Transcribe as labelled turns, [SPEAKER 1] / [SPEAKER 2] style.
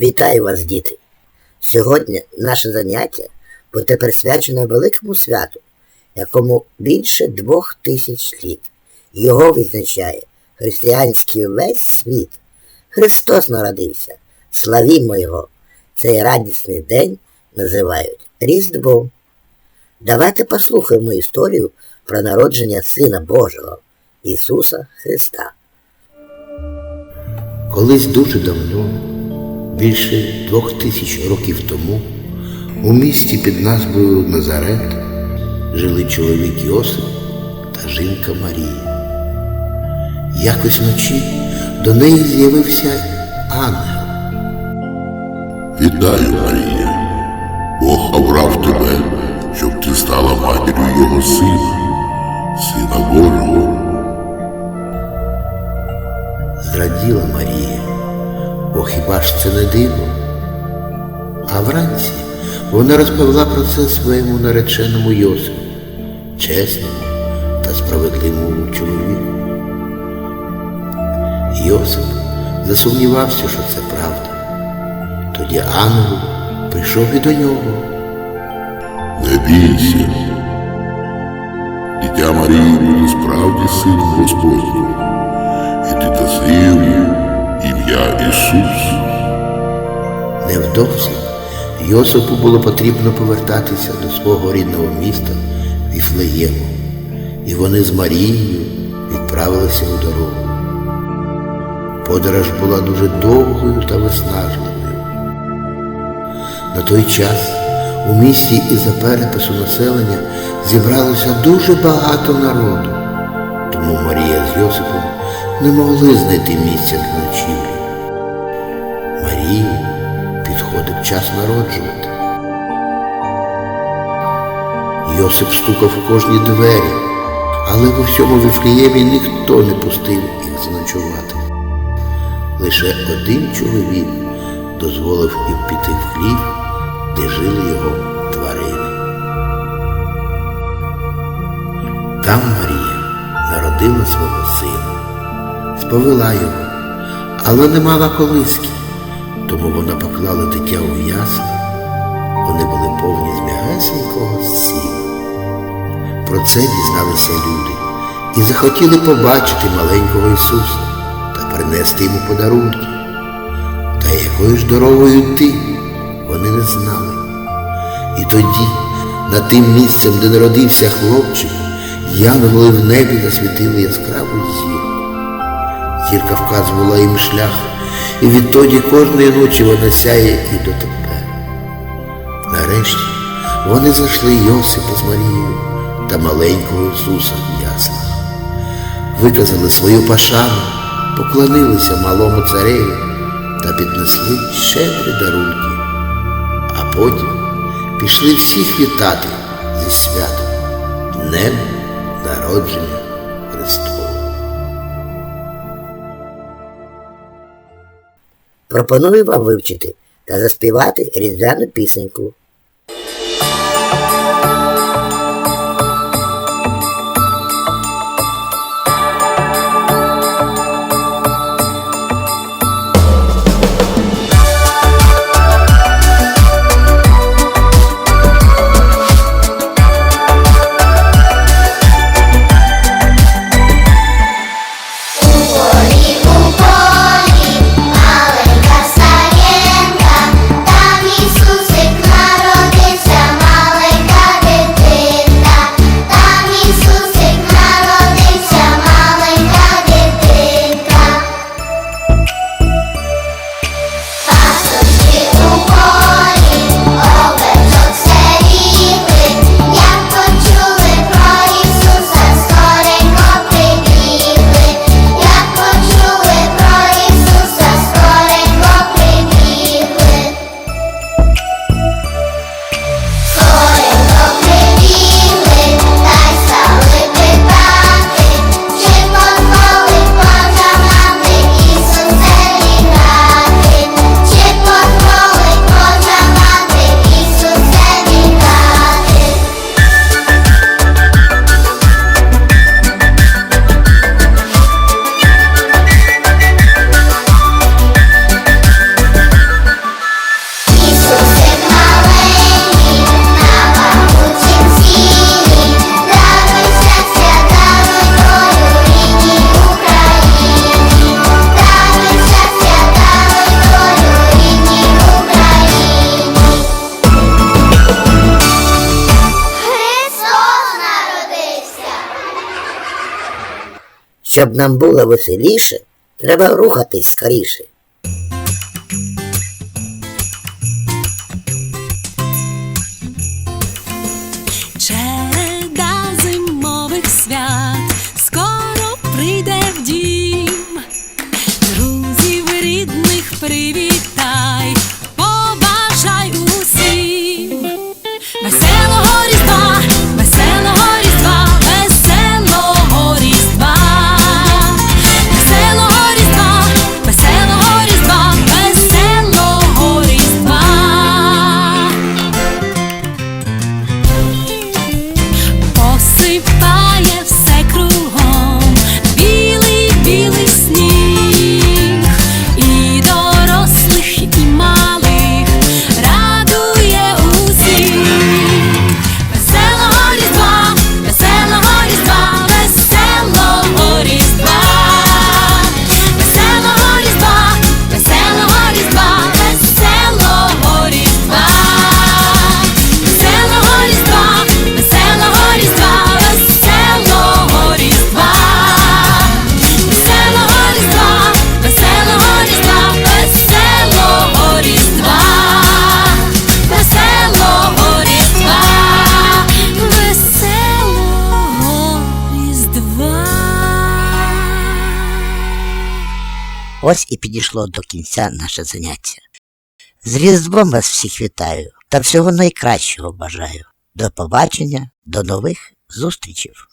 [SPEAKER 1] Вітаю вас, діти! Сьогодні наше заняття буде присвячене великому святу, якому більше двох тисяч літ. Його відзначає християнський весь світ. Христос народився. Славімо Його! Цей радісний день називають Різдвом. Давайте послухаємо історію про народження Сина Божого Ісуса Христа.
[SPEAKER 2] Колись дуже давно, більше двох тисяч років тому, у місті під назвою Назарет жили чоловік Йосип та жінка Марія. Якось вночі до неї з'явився ангел.
[SPEAKER 3] Вітаю, Марія. Бог обрав тебе, щоб ти стала матір'ю його сина, сина Божого.
[SPEAKER 2] Зраділа Марія, хіба ж це не диво? А вранці вона розповіла про це своєму нареченому Йосипу, чесному та справедливому чоловіку. Йосип засумнівався, що це правда. Тоді ангел прийшов і до нього.
[SPEAKER 3] Не бійся. Дитя Марії буде справді сином Господнім, і ти йому ім'я Ісус.
[SPEAKER 2] Невдовзі Йосипу було потрібно повертатися до свого рідного міста Віфлеєму, і вони з Марією відправилися у дорогу. Подорож була дуже довгою та виснажливою. На той час у місті із-за перепису населення зібралося дуже багато народу, тому Марія з Йосипом не могли знайти місця для ночівлі. Марії підходив час народжувати. Йосип стукав у кожні двері, але в усьому Вифлеємі ніхто не пустив їх заночувати. Лише один чоловік дозволив їм піти в хлів, де жили його тварини. Там Марія народила свого сина, сповела його, але не мала колиски, тому вона поклала дитя у ясли. Вони були повні з м'ягесенького сіна. Про це дізналися люди і захотіли побачити маленького Ісуса та принести йому подарунки. Та якою ж дорогою йти, вони не знали. І тоді, над тим місцем, де народився хлопчик, янголи в небі засвітили яскраву зірку. Зірка вказувала їм шлях, і відтоді кожної ночі вона сяє і дотепер. Нарешті вони знайшли Йосипа з Марією та маленького Ісуса в яслах. Виказали свою пашану, поклонилися малому цареві та піднесли щедрі дарунки, а потім пішли всіх вітати зі святом Днем народження
[SPEAKER 1] Пропоную вам вивчити та заспівати різдвяну пісеньку.
[SPEAKER 4] Щоб нам було веселіше, треба рухатись скоріше. Ось і підійшло до кінця наше заняття. З Різдвом вас всіх вітаю та всього найкращого бажаю. До побачення, до нових зустрічів!